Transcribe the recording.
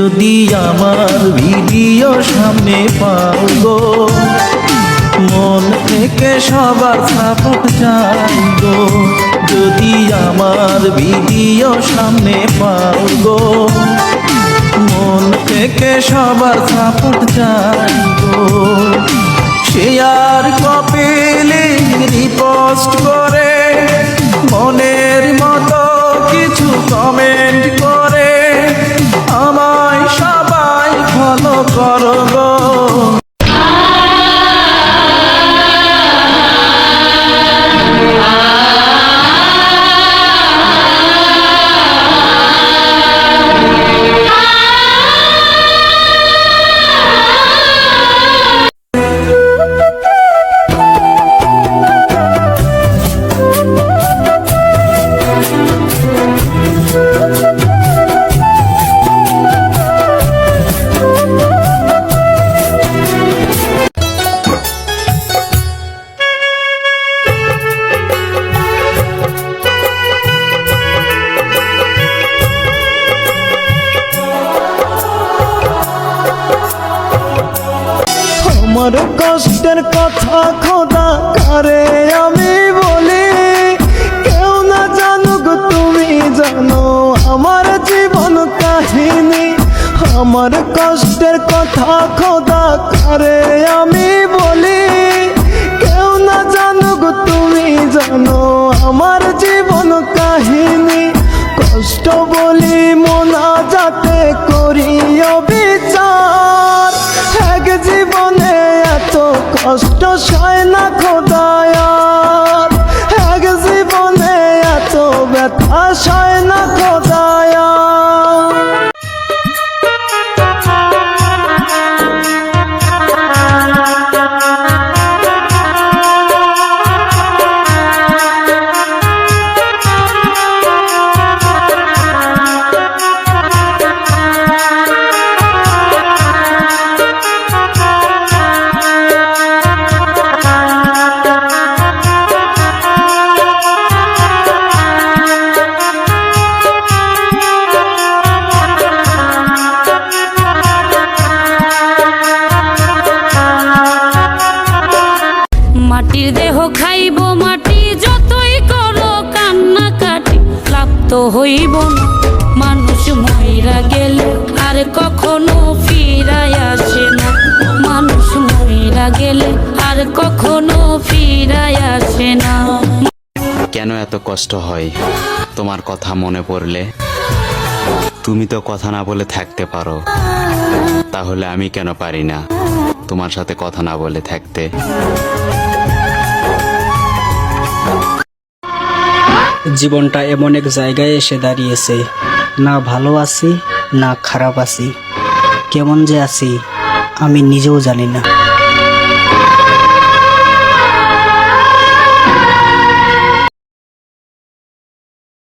যদি আমার ভিডিও সামনে পাও মন থেকে সবার সাপোর্ট চাই যদি আমার ভিডিও সামনে পাও মন থেকে সবার সাপোর্ট চাই গো। শেয়ার কপিলি আমার কষ্টের কথা খোদা কারে, আমি বলি, কেউ না জানুক তুমি জানো আমার জীবন কাহিনী। আমার কষ্টের কথা খোদা কারে, আমি বলি, কেউ না জানুক তুমি জানো আমার জীবন কাহিনী। কষ্ট বলি মোনা যাতে সয় না খোদায়ার। হইব। মানুষ মহিরা গেলে আর কখনো ফিরায় আসে না। মানুষ মহিরা গেলে আর কখনো ফিরায় আসে না। কেন এত কষ্ট হয় তোমার কথা মনে পড়লে? তুমি তো কথা না বলে থাকতে পারো। তাহলে আমি কেন পারি না? তোমার সাথে কথা না বলে থাকতে। জীবনটা এমন এক জায়গায় এসে দাঁড়িয়েছে। না ভালো আছি, না খারাপ আছি। কেমন যে আছি, আমি নিজেও জানি না।